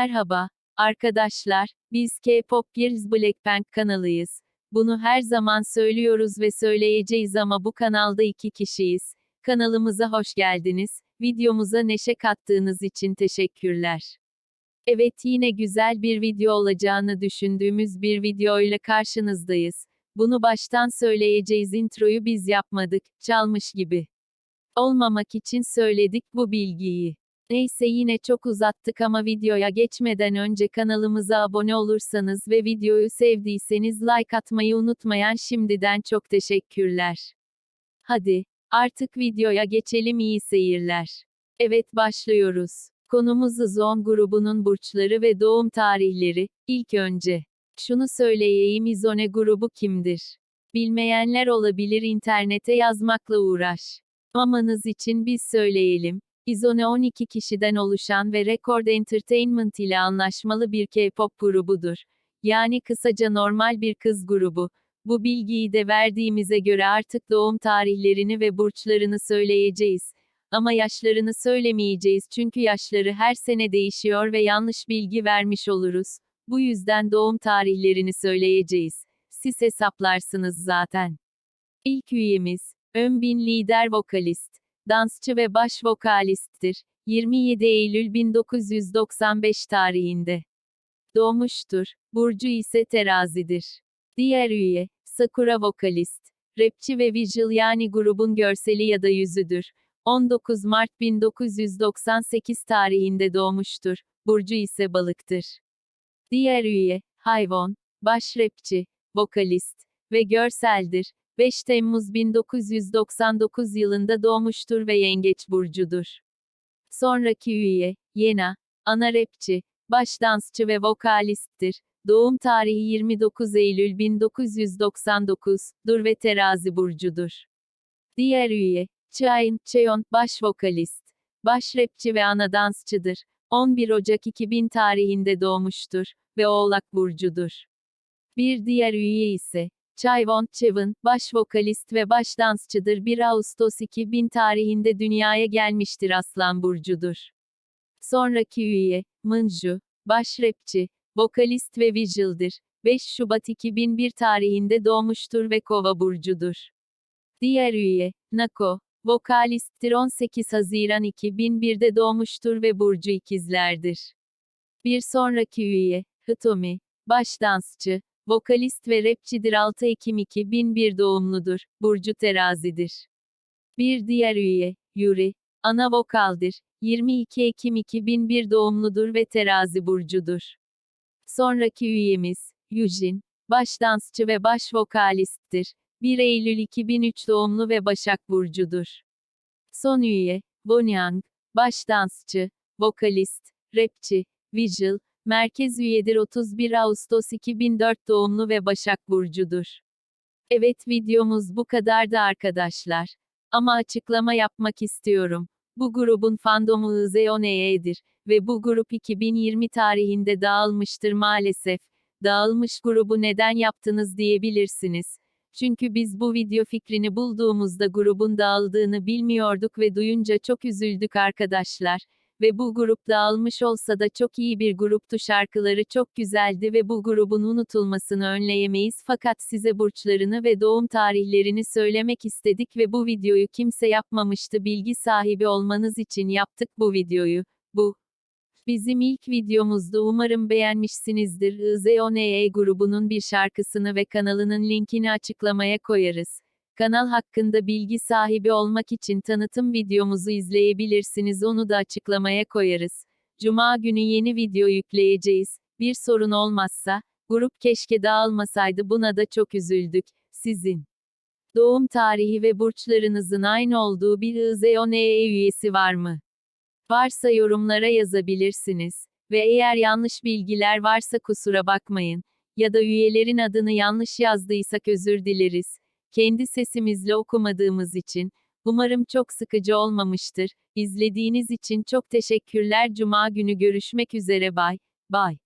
Merhaba, arkadaşlar, biz K-Pop Girls Blackpink kanalıyız. Bunu her zaman söylüyoruz ve söyleyeceğiz ama bu kanalda iki kişiyiz. Kanalımıza hoş geldiniz. Videomuza neşe kattığınız için teşekkürler. Evet yine güzel bir video olacağını düşündüğümüz bir videoyla karşınızdayız. Bunu baştan söyleyeceğiz introyu biz yapmadık, çalmış gibi. Olmamak için söyledik bu bilgiyi. Neyse yine çok uzattık ama videoya geçmeden önce kanalımıza abone olursanız ve videoyu sevdiyseniz like atmayı unutmayan şimdiden çok teşekkürler. Hadi, artık videoya geçelim iyi seyirler. Evet başlıyoruz. Konumuz Zon grubunun burçları ve doğum tarihleri. İlk önce, şunu söyleyeyim İzone grubu kimdir? Bilmeyenler olabilir internete yazmakla uğraş. Mamanız için biz söyleyelim. Izone 12 kişiden oluşan ve Record Entertainment ile anlaşmalı bir K-pop grubudur. Yani kısaca normal bir kız grubu. Bu bilgiyi de verdiğimize göre artık doğum tarihlerini ve burçlarını söyleyeceğiz. Ama yaşlarını söylemeyeceğiz çünkü yaşları her sene değişiyor ve yanlış bilgi vermiş oluruz. Bu yüzden doğum tarihlerini söyleyeceğiz. Siz hesaplarsınız zaten. İlk üyemiz, Önbin lider vokalist, dansçı ve baş vokalisttir. 27 Eylül 1995 tarihinde doğmuştur. Burcu ise terazidir. Diğer üye, Sakura vokalist, rapçi ve visual yani grubun görseli ya da yüzüdür. 19 Mart 1998 tarihinde doğmuştur. Burcu ise balıktır. Diğer üye, Hayvon, baş rapçi, vokalist ve görseldir. 5 Temmuz 1999 yılında doğmuştur ve Yengeç burcudur. Sonraki üye, Yena, ana rapçi, baş dansçı ve vokalisttir. Doğum tarihi 29 Eylül 1999, dur ve terazi burcudur. Diğer üye, Chain, Cheon, baş vokalist, baş rapçi ve ana dansçıdır. 11 Ocak 2000 tarihinde doğmuştur ve Oğlak burcudur. Bir diğer üye ise, Chayvon Chevin, baş vokalist ve baş dansçıdır 1 Ağustos 2000 tarihinde dünyaya gelmiştir Aslan Burcu'dur. Sonraki üye, Minju, baş rapçi, vokalist ve visual'dir. 5 Şubat 2001 tarihinde doğmuştur ve Kova Burcu'dur. Diğer üye, Nako, vokalisttir 18 Haziran 2001'de doğmuştur ve Burcu ikizlerdir. Bir sonraki üye, Hitomi, baş dansçı, Vokalist ve rapçidir 6 Ekim 2001 doğumludur. Burcu terazidir. Bir diğer üye, Yuri, ana vokaldir. 22 Ekim 2001 doğumludur ve terazi burcudur. Sonraki üyemiz, Yujin, baş dansçı ve baş vokalisttir. 1 Eylül 2003 doğumlu ve Başak Burcudur. Son üye, Bonyang, baş dansçı, vokalist, rapçi, visual, Merkez üyedir 31 Ağustos 2004 doğumlu ve Başak Burcu'dur. Evet videomuz bu kadardı arkadaşlar. Ama açıklama yapmak istiyorum. Bu grubun fandomu IZONE'dir ve bu grup 2020 tarihinde dağılmıştır maalesef. Dağılmış grubu neden yaptınız diyebilirsiniz. Çünkü biz bu video fikrini bulduğumuzda grubun dağıldığını bilmiyorduk ve duyunca çok üzüldük arkadaşlar ve bu grup dağılmış olsa da çok iyi bir gruptu şarkıları çok güzeldi ve bu grubun unutulmasını önleyemeyiz fakat size burçlarını ve doğum tarihlerini söylemek istedik ve bu videoyu kimse yapmamıştı bilgi sahibi olmanız için yaptık bu videoyu. Bu Bizim ilk videomuzdu umarım beğenmişsinizdir. IZONE grubunun bir şarkısını ve kanalının linkini açıklamaya koyarız. Kanal hakkında bilgi sahibi olmak için tanıtım videomuzu izleyebilirsiniz onu da açıklamaya koyarız. Cuma günü yeni video yükleyeceğiz. Bir sorun olmazsa, grup keşke dağılmasaydı buna da çok üzüldük. Sizin doğum tarihi ve burçlarınızın aynı olduğu bir IZONE üyesi var mı? Varsa yorumlara yazabilirsiniz. Ve eğer yanlış bilgiler varsa kusura bakmayın. Ya da üyelerin adını yanlış yazdıysak özür dileriz kendi sesimizle okumadığımız için. Umarım çok sıkıcı olmamıştır. İzlediğiniz için çok teşekkürler. Cuma günü görüşmek üzere. Bay. Bay.